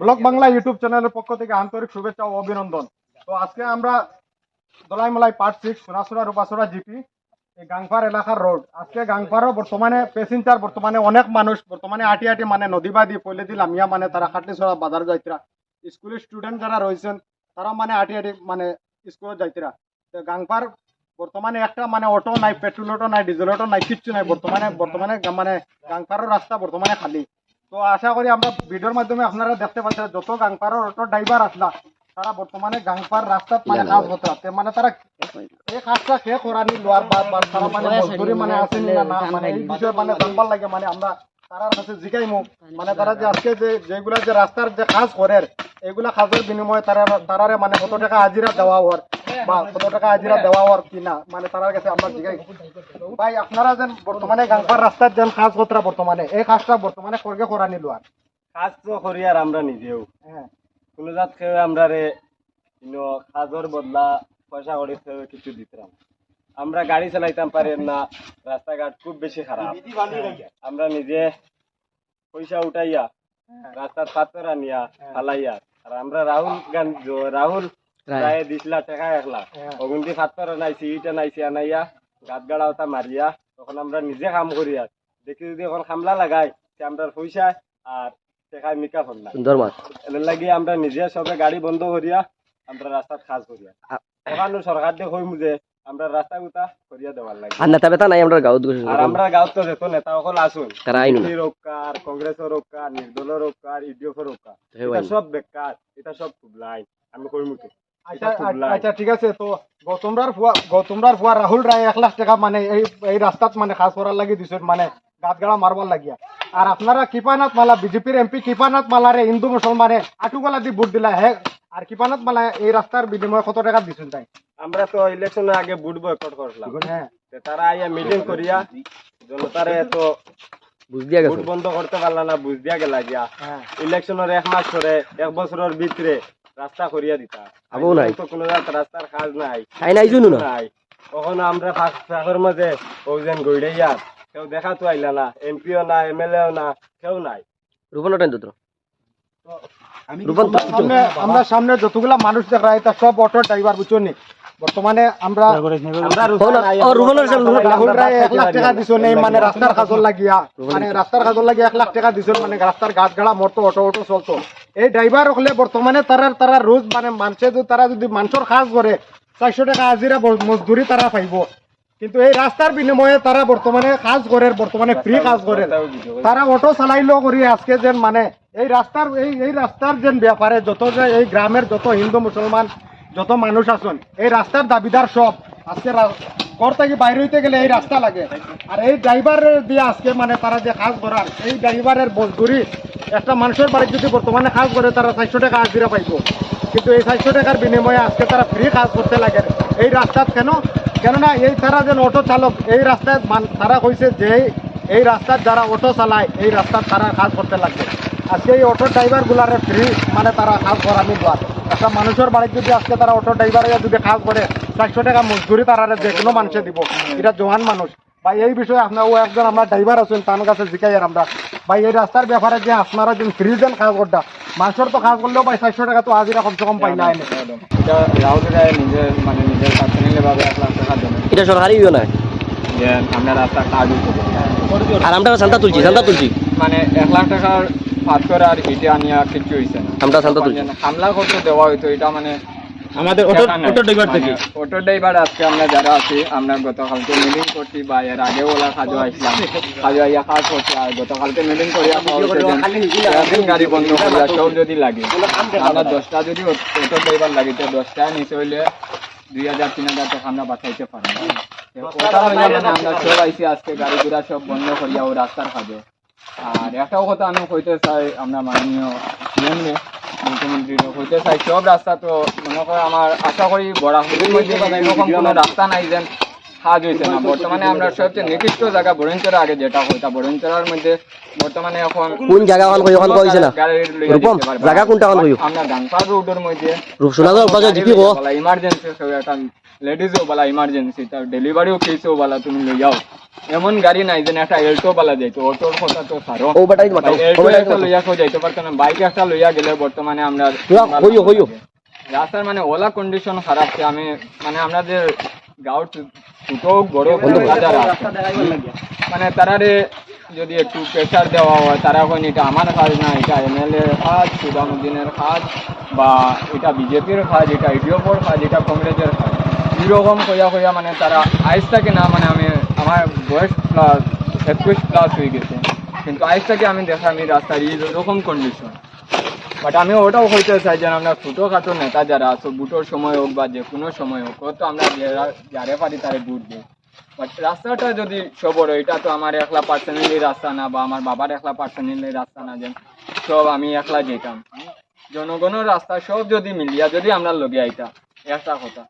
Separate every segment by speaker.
Speaker 1: Block Bangla YouTube চ্যানেলের পক্ষ থেকে আন্তরিক শুভেচ্ছা ও অভিনন্দন। তো আজকে আমরা দলাইমালাই part six Sonasura Rupasura GP এই গাংপার এলাকার রোড আজকে গাংপারও বর্তমানে প্যাসেঞ্জার বর্তমানে অনেক মানুষ বর্তমানে আটি আটি মানে নদী বাদি পইলে দিল আমিয়া মানে তারা খাটলিছড়া বাজার যাইতরা। স্কুলের স্টুডেন্ট যারা রয়েছেন তারা মানে আটি আটি মানে স্কুলে যাইতরা। তো গাংপার বর্তমানে একটা মানে অটো নাই পেট্রোল অটো নাই ডিজেল অটো নাই কিচ্ছু নাই বর্তমানে বর্তমানে মানে গাংপারের রাস্তা বর্তমানে খালি। তো আশা করি আমরা ভিডিওর মাধ্যমে আপনারা দেখতে পাচ্ছেন যত গাংপারের অটো ড্রাইভার আসলা তারা বর্তমানে গাংপার রাস্তাত মানে কাজ পারতে মানে তারা এই কাজটা কে করানি লোয়ার বা বা তারা মানে মজদুরি মানে আসেনি না না মানে এই বিষয়ে মানে জানবার লাগে মানে আমরা তারার কাছে জিগাইমু মানে তারা যে আজকে যে যেগুলা যে রাস্তার যে কাজ করে এগুলা কাজের বিনিময়ে তারা তারারে মানে কত টাকা হাজিরা দেওয়া হওয়ার বা কত টাকা হাজিরা দেওয়া হওয়ার কি না? মানে কাছে আমরা ভাই আপনারা যেন বর্তমানে গাংপার রাস্তার যেন কাজ করতে বর্তমানে এই কাজটা বর্তমানে করগে করানি লোয়ার
Speaker 2: কাজ তো করি আর আমরা নিজেও।
Speaker 1: হ্যাঁ।
Speaker 2: কোনো জাত খেয়ে আমরা রে কাজর বদলা পয়সা করে কিছু দিতাম আমরা গাড়ি চালাইতাম পারি না রাস্তাঘাট খুব বেশি খারাপ। আমরা নিজে পয়সা উঠাইয়া রাস্তার পাথর আনিয়া ফালাইয়া। আর আমরা রাহুল গান্ধী রাহুল রায় দিছিলা টাকা একলা
Speaker 1: হ্যাঁ।
Speaker 2: অগুন্তি পাথর আনাইছি ইট আনাইছি আনাইয়া গাত গাড়া ওটা মারিয়া তখন আমরা নিজে কাম করি আর দেখি যদি এখন খামলা লাগাই আমরা পয়সা আর টাকা মিকা ফোন না
Speaker 3: সুন্দর মাছ
Speaker 2: এর লাগি আমরা নিজে সবে গাড়ি বন্ধ করিয়া আমরা রাস্তাত কাজ করিয়া ওখানে সরকার দিয়ে কইমু যে আমরা রাস্তা গুতা করিয়া দেওয়ার লাগে
Speaker 3: আর নেতা বেতা নাই আমরা গৈছো
Speaker 2: আর আমরা গাঁৱত তো যেত নেতা সকল আসুন
Speaker 3: তারা আইনো
Speaker 2: রক্ষার কংগ্রেসের রক্ষার নির্দলের রক্ষার ইডিএফের রক্ষার
Speaker 3: হেও
Speaker 2: এটা। সব বেকার এটা সব কুবলাই আমি কইমু তো
Speaker 1: আচ্ছা
Speaker 2: এটা খুব লাভ।
Speaker 1: আচ্ছা ঠিক আছে তো গৌতমরার ফুয়া গৌতমরার ফুয়া রাহুল রায় এক লাখ টাকা মানে এই এই রাস্তাত মানে কাজ করার লাগি দিছেন মানে গাত গাড়া মারবার লাগিয়া। আর আপনারা কৃপানাথ মালা বিজেপির এমপি কৃপানাথ মালারে হিন্দু মুসলমানে আটুগলা দি ভোট দিলা হে আর কৃপানাথ মালা এই রাস্তার বিনিময়ে কত টাকা দিছেন তাই?
Speaker 2: আমরা তো ইলেকশনের আগে বুট বয়কট করলাম
Speaker 1: হ্যাঁ।
Speaker 2: তে তারা আইয়া মিটিং করিয়া জনতারে তো
Speaker 3: বুঝ দিয়া
Speaker 2: বুট
Speaker 3: গেছে
Speaker 2: বন্ধ করতে পারলা না বুঝ দিয়া গেলা গিয়া।
Speaker 1: হ্যাঁ।
Speaker 2: ইলেকশনের এক মাস পরে এক বছরের ভিতরে রাস্তা করিয়া দিতা।
Speaker 3: আবও নাই।
Speaker 2: তো কোনো রাস্তার কাজ নাই।
Speaker 3: খাই নাই জুনু না?
Speaker 2: নাই। কখনো আমরা ফাঁকর মাঝে ওজন গইড়াইয়া কেউ দেখা তো আইলা না এমপিও না এমএলএও না কেউ নাই।
Speaker 3: রূপন তো
Speaker 1: সামনে আমরা সামনে যতগুলা মানুষ দেখা এটা সব অটো ড্রাইভার বুঝছেন বর্তমানে আমরা রাহুল রায় এক লাখ টাকা মানে রাস্তার কাজর লাগিয়া। মানে রাস্তার কাজর লাগিয়া এক লাখ টাকা দিছেন মানে রাস্তার গাছ গাড়া মরতো অটো অটো চলতো। এই ড্রাইভার হলে বর্তমানে তারা তারা রোজ মানে মানুষে তারা যদি মানুষের কাজ করে চারশো টাকা হাজিরা মজদুরি তারা পাইব। কিন্তু এই রাস্তার বিনিময়ে তারা বর্তমানে কাজ করে বর্তমানে ফ্রি কাজ করে তারা অটো চালাইলেও করি আজকে যেন মানে এই রাস্তার এই এই রাস্তার যেন ব্যাপারে যত যে এই গ্রামের যত হিন্দু মুসলমান যত মানুষ আছেন, এই রাস্তার দাবিদার সব। আজকে রা- ঘর থেকে বাইরে হইতে গেলে এই রাস্তা লাগে। আর এই ড্রাইভার দিয়ে আজকে মানে তারা যে কাজ করার, এই ড্রাইভারের মজদুরি, একটা মানুষের বাড়ি যদি বর্তমানে কাজ করে, তারা চারশো টাকা হাজিরা পাইব। কিন্তু এই চারশো টাকার বিনিময়ে আজকে তারা ফ্রি কাজ করতে লাগে। এই রাস্তাত কেন? কেননা এই তারা যেন অটো চালক, এই রাস্তায় তারা কইছে যে এই রাস্তার যারা অটো চালায়, এই রাস্তার তারা কাজ করতে লাগবে। আজকে এই অটো ড্রাইভার গুলারে ফ্রি মানে তারা কাজ করানি দোয়ার একটা মানুষের বাড়িতে যদি আজকে তারা অটো ড্রাইভার যদি কাজ করে চারশো টাকা মজদুরি তারা যে কোনো মানুষে দিব। এটা জোয়ান মানুষ। ভাই এই বিষয়ে আপনার ও একজন আমরা ড্রাইভার আছেন তার কাছে জিকাই আর আমরা। ভাই এই রাস্তার ব্যাপারে যে আপনারা যে ফ্রি দেন কাজ করটা মানুষের তো কাজ করলেও ভাই চারশো টাকা তো হাজিরা কমসে কম পাই না এনে।
Speaker 4: এটা রাহুল নিজের মানে নিজের পার্সোনালি এক লাখ টাকা দেবেন
Speaker 3: এটা সরকারি ইয়ে না?
Speaker 4: আমরা রাস্তা কাজ
Speaker 3: আর আমরা সান্তা তুলছি সান্তা তুলছি।
Speaker 4: মানে এক লাখ টাকার পাথর আর ইটে আনিয়া কিছু হয়েছে না।
Speaker 3: আমরা সান্তা তুলছি
Speaker 4: হামলা করতে দেওয়া হইতো এটা মানে
Speaker 2: আমাদের
Speaker 4: অটো ড্রাইভার থেকে? অটো ড্রাইভার আজকে আমরা যারা আছি আমরা গতকালকে মিটিং করছি বা এর আগে ওলা কাজও আসলাম কাজও আইয়া কাজ করছি আর গতকালকে মিটিং সারাদিন গাড়ি বন্ধ করিয়া সব যদি লাগে। আমরা দশটা যদি অটো ড্রাইভার লাগে তো দশটায় নিচে হইলে দুই হাজার তিন হাজার টাকা আমরা বাঁচাইতে পারি ওটা হইলে মানে আমরা সব আইসি আজকে গাড়ি ঘোড়া সব বন্ধ করিয়া ও রাস্তার কাজে। আর একটাও কথা আমি কইতে চাই আমরা মাননীয় সিএম মুখ্যমন্ত্রী হইতে চাই সব রাস্তা তো মনে করে আমার আশা করি বড় এরকম কোনো রাস্তা নাই যেন সাজ হয়েছে না। বর্তমানে আমরা সবচেয়ে নিকৃষ্ট জায়গা বরঞ্চরা আগে যেটা হইতা বরঞ্চরার মধ্যে বর্তমানে এখন
Speaker 3: কোন জায়গা এখন এখন কইছে না? রূপম জায়গা কোনটা এখন কইও
Speaker 4: আমরা গানপার রোডের মধ্যে
Speaker 3: রূপসোনা তো বাজার জিপি গো
Speaker 4: ইমার্জেন্সি একটা লেডিজও বলা ইমার্জেন্সি তার ডেলিভারিও কেসও বলা তুমি লই যাও। এমন গাড়ি নাই যেন একটা এল্টো বলা যাইতো অটোর কথা তো সারো।
Speaker 3: ও বেটাই মাতাও ও
Speaker 4: এল্টো একটা লইয়া কেউ যাইতে পারতো না বাইক একটা লইয়া গেলে বর্তমানে আমরা
Speaker 3: হইও, হইও।
Speaker 4: রাস্তার মানে ওলা কন্ডিশন খারাপ যে আমি মানে আমাদের গাঁও ছোট বড় বাজার আছে। মানে তারারে যদি একটু প্রেশার দেওয়া হয় তারা এখন এটা আমার কাজ না এটা এমএলএ কাজ সুদামুদ্দিনের কাজ বা এটা বিজেপির কাজ এটা ইডিওপর কাজ এটা কংগ্রেসের কাজ। এরকম কইয়া কইয়া মানে তারা আইস থাকে না মানে আমি আমার বয়স প্লাস একুশ প্লাস হয়ে গেছে। কিন্তু আইস থেকে আমি দেখা, আমি রাস্তার এইরকম কন্ডিশন বাট আমি ওটাও হইতে চাই যে আমরা ছোটোখাটো নেতা যারা আছো, বুটোর সময় হোক বা যে কোনো সময় হোক তো আমরা যারা- পারি তারে ভোট দিই। বাট রাস্তাটা যদি সবর, এটা তো আমার একলা পার্সোনালি রাস্তা না বা আমার বাবার একলা পার্সোনালি রাস্তা না, যে সব আমি একলা যেতাম। জনগণের রাস্তা সব যদি মিলিয়া যদি আমরা লগে আইতাম একটা কথা।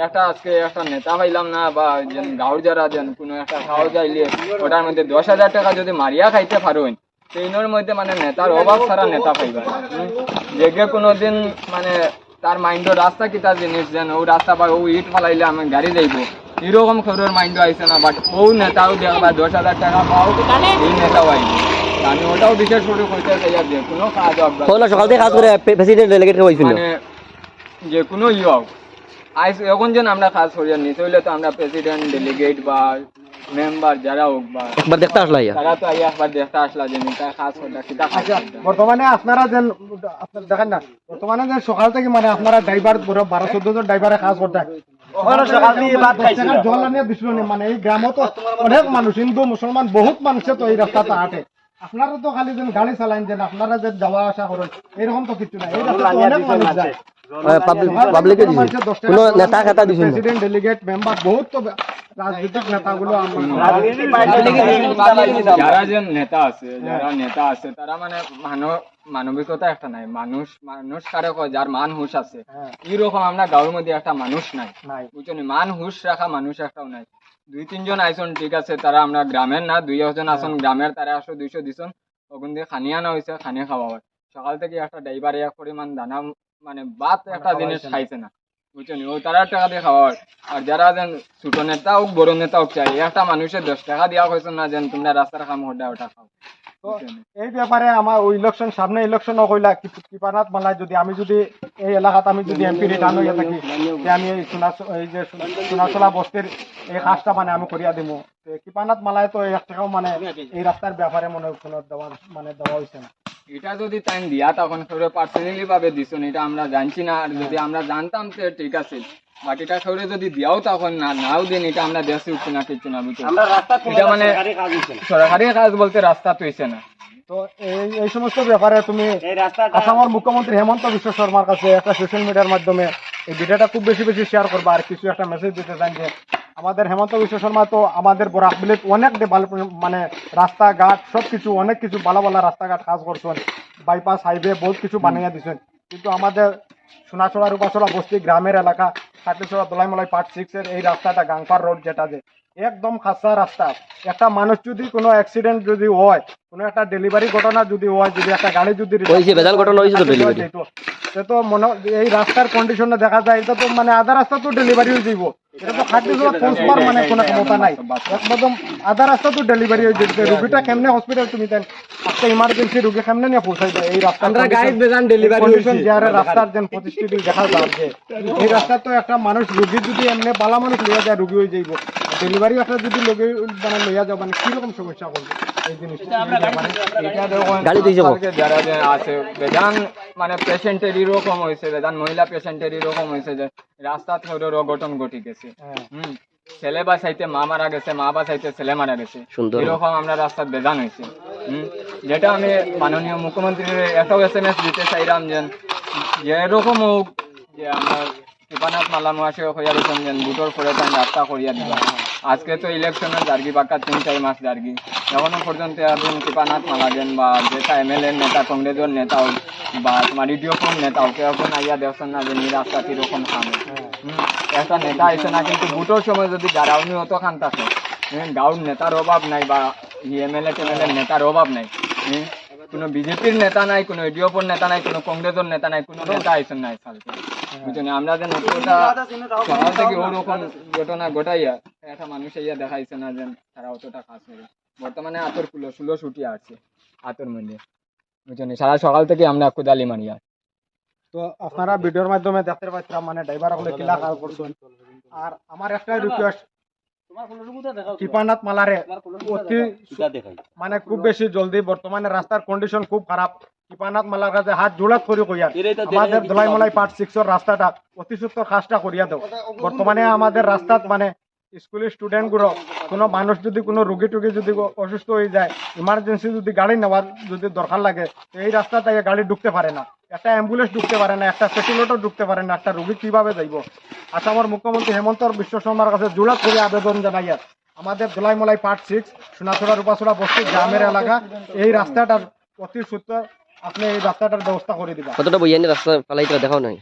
Speaker 4: একটা আজকে একটা নেতা পাইলাম না বা যেন গাঁর যারা যেন কোনো একটা খাওয়া যাইলে ওটার মধ্যে দশ হাজার টাকা যদি মারিয়া খাইতে পারোন সেইনের মধ্যে মানে নেতার অভাব ছাড়া নেতা পাইবা হুম? যে গে কোনোদিন মানে তার মাইন্ড রাস্তা কিতা জিনিস যেন ও রাস্তা বা ও ইট ফালাইলে আমি গাড়ি যাইব এরকম খবরের মাইন্ড আইছে না বাট ও নেতাও দেখবা দশ হাজার টাকা পাও এই নেতাও আইবে আমি ওটাও বিশেষ করে কইতে চাই যে কোনো কাজ বা-
Speaker 3: সকাল থেকে কাজ করে প্রেসিডেন্ট
Speaker 4: মানে যে কোনো ইয়ে হোক আইস এখন যেন আমরা কাজ করিয়া নিতে হইলে তো আমরা প্রেসিডেন্ট ডেলিগেট বা মেম্বার যারা হোক বা
Speaker 3: একবার দেখতে আসলা ইয়া
Speaker 4: তারা তো আইয়া একবার দেখতে আসলা যে নিতা
Speaker 1: আচ্ছা বর্তমানে আপনারা যেন আপনার দেখেন না বর্তমানে যে সকাল থেকে মানে আপনারা ড্রাইভার বড় বারো চোদ্দ জন ড্রাইভারে কাজ করতে জল আনিয়ে মানে এই গ্রামত অনেক মানুষ হিন্দু মুসলমান বহুত মানুষে তো এই রাস্তাটা হাঁটে। আপনারা তো খালি যেন গাড়ি চালাইন যেন আপনারা যে যাওয়া আসা করেন এরকম তো কিছু নাই। এই রাস্তাতে অনেক মানুষ যায়।
Speaker 3: পাবলিকে দিছে। কোনো নেতা খাতা দিছিল
Speaker 1: প্রেসিডেন্ট ডেলিগেট মেম্বার বহুত তো রাজনৈতিক নেতাগুলো
Speaker 4: যারা যে নেতা আছে যারা নেতা আছে তারা মানে মানব মানবিকতা একটা নাই। মানুষ মানুষ কারে কয় যার মান হুশ আছে।
Speaker 1: হ্যাঁ।
Speaker 4: এইরকম আমরা মধ্যে একটা মানুষ নাই।
Speaker 1: নাই।
Speaker 4: বুঝছেন? মান হুশ রাখা মানুষ একটাও নাই। দুই তিনজন আইসন ঠিক আছে তারা আমরা গ্রামের না দুই একজন আসন গ্রামের তারা আসো দুইশো দিছন ওখান দিয়ে খানি আনা হয়েছে খানি খাওয়া হয়। সকাল থেকে একটা ড্রাইভার এক পরিমাণ দানা মানে বাত একটা জিনিস খাইছে না বুঝছেন? ও তারা টাকা দিয়ে খাওয়া হয়। আর যারা যেন ছোট নেতা হোক বড় নেতা হোক চাই। একটা মানুষের দশ টাকা দেওয়া হয়েছে না যেন তোমরা রাস্তার কাম হড্ডা ওটা খাও
Speaker 1: এই ব্যাপারে আমার ওই ইলেকশন সামনে ইলেকশন কইলা কৃপানাথ মালায় যদি আমি যদি এই এলাকাত আমি যদি এমপি রিটার্ন হইয়া থাকি যে আমি এই সোনা- এই যে সোনাচলা বস্তির এই কাজটা মানে আমি করিয়া দিব কৃপানাথ মালায় তো এক টাকাও মানে এই রাস্তার ব্যাপারে মনে হয় কোনো দেওয়া মানে দেওয়া হয়েছে না।
Speaker 4: এটা যদি টাইম দিয়া তখন সৌরে পার্সোনালি ভাবে দিছুন এটা আমরা জানছি না। আর যদি আমরা জানতাম তো ঠিক আছে বাট এটা সৌরে যদি দিয়াও তখন না নাও দিন এটা আমরা দেশে উঠছি না কিছু না বুঝছ এটা মানে সরকারি কাজ বলতে রাস্তা তৈছে না।
Speaker 1: তো এই এই সমস্ত ব্যাপারে তুমি আসামের মুখ্যমন্ত্রী হেমন্ত বিশ্ব শর্মার কাছে একটা সোশ্যাল মিডিয়ার মাধ্যমে এই ভিডিওটা খুব বেশি বেশি শেয়ার করবা। আর কিছু একটা মেসেজ দিতে চান যে আমাদের হেমন্ত বিশ্ব শর্মা তো আমাদের বরাকবিলিত অনেক মানে রাস্তাঘাট সব কিছু অনেক কিছু ভালো ভালো রাস্তাঘাট কাজ করছেন। বাইপাস হাইওয়ে বহুত কিছু বানিয়ে দিচ্ছেন কিন্তু আমাদের সোনাচড়া রূপাচড়া বস্তি গ্রামের এলাকা কাটলিচড়া দোলাইমলাই পার্ট সিক্সের এই রাস্তাটা গাংপার রোড যেটা যে একদম খাসা রাস্তা। একটা মানুষ যদি কোনো অ্যাক্সিডেন্ট যদি হয় কোনো একটা ডেলিভারি ঘটনা যদি হয় যদি একটা গাড়ি যদি
Speaker 3: ঘটনা হয়েছে তো।
Speaker 1: সে তো মনে এই রাস্তার কন্ডিশনে দেখা যায় এটা তো মানে আধা রাস্তা তো ডেলিভারি হয়ে যাইব। এটা তো পৌঁছবার মানে কোনো ক্ষমতা নাই। একদম আধা রাস্তা তো ডেলিভারি হয়ে যেতে রুগীটা কেমনে হসপিটাল তুমি দেন একটা ইমার্জেন্সি রুগী কেমনে নিয়ে পৌঁছাই দেয়? এই রাস্তা ডেলিভারি যারা রাস্তার যেন প্রতিষ্ঠিতি দেখা যাচ্ছে এই রাস্তা তো একটা মানুষ রুগী যদি এমনি বালা মানুষ লইয়া যায় রুগী হয়ে যাইব। ডেলিভারি একটা যদি লগে মানে লইয়া যাবেন মানে কীরকম সমস্যা করবে এই জিনিসটা
Speaker 3: গাড়ি দিয়ে যাব।
Speaker 4: যারা যে আছে বেদান মানে পেশেন্টের এরকম হয়েছে বেদান মহিলা পেশেন্টের এরকম হয়েছে যে রাস্তা থেকে অঘটন ঘটি গেছে।
Speaker 1: হ্যাঁ।
Speaker 4: হুম ছেলে বা সাইতে মা মারা গেছে মা বা সাইতে ছেলে মারা গেছে। এরকম আমরা রাস্তার বেদান হয়েছে। হুম যেটা আমি মাননীয় মুখ্যমন্ত্রীর এটাও এস এম এস দিতে চাইলাম যে যে এরকম হোক যে আমার কৃপানাথ মালা মহাশয় হইয়া দিচ্ছেন যে বুটোর করে তাই রাস্তা করিয়া দিবা আজকে তো ইলেকশনের জার্গি পাক্কা তিন চার মাস জার্গি। এখনও পর্যন্ত এখন কৃপানাথ মালাদেন বা যেটা এম এল এর নেতা, কংগ্রেসের নেতা হোক বা তোমার ইডিও কোন নেতা হোক কেউ এখন আইয়া দেখছেন না যে নি রাস্তা কীরকম খাবে একটা নেতা আইসে না, কিন্তু ভোটের সময় যদি দাঁড়াওনি অত খান থাকে গাঁর নেতার অভাব নাই বা এমএলএ টেমএলএ নেতার অভাব নাই। কোনো বিজেপির নেতা নাই, কোনো ইডিওপর নেতা নাই, কোনো কংগ্রেসের নেতা নাই, কোনো নেতা আইসেন নাই বুঝছেন? আমরা যেন অতটা সকাল থেকে ওরকম ঘটনা ঘটাইয়া একটা মানুষ ইয়া দেখাইছে না যে তারা অতটা কাজ করে বর্তমানে আতর কুলো ষোলো ছুটি আছে আতর মধ্যে। বুঝছেন? সারা সকাল থেকে আমরা কোদালি মারি আর।
Speaker 1: তো আপনারা ভিডিওর মাধ্যমে দেখতে পাচ্ছেন মানে ড্রাইভার হলে কিলা কাজ করছেন। আর আমার একটাই রিকোয়েস্ট কৃপানাথ মালারে অতি মানে খুব বেশি জলদি বর্তমানে রাস্তার কন্ডিশন খুব খারাপ। কৃপানাথ মালার কাছে হাত জোড়াত করি কইয়া আমাদের ধলাই মলাই পার্ট সিক্সর রাস্তাটা অতি সত্তর কাজটা করিয়া দাও। বর্তমানে আমাদের রাস্তাত মানে স্কুলের স্টুডেন্টগুলো কোনো মানুষ যদি কোনো রুগী টুগী যদি অসুস্থ হয়ে যায় ইমার্জেন্সি যদি গাড়ি নেওয়ার যদি দরকার লাগে এই রাস্তাতে গাড়ি ঢুকতে পারে না। একটা অ্যাম্বুলেন্স ঢুকতে পারে না একটা সেটিলোটও ঢুকতে পারে না একটা রুগী কীভাবে যাইব? আসামের মুখ্যমন্ত্রী হেমন্ত বিশ্ব শর্মার কাছে জোড়াত করে আবেদন জানাই আমাদের দোলাইমলাই পার্ট সিক্স সোনাছড়া রূপাছড়া বস্তি গ্রামের এলাকা এই রাস্তাটার অতি সূত্র আপনি এই রাস্তাটার ব্যবস্থা করে দিবেন
Speaker 3: কতটা বইয়ানি রাস্তা পালাইতে দেখাও নাই।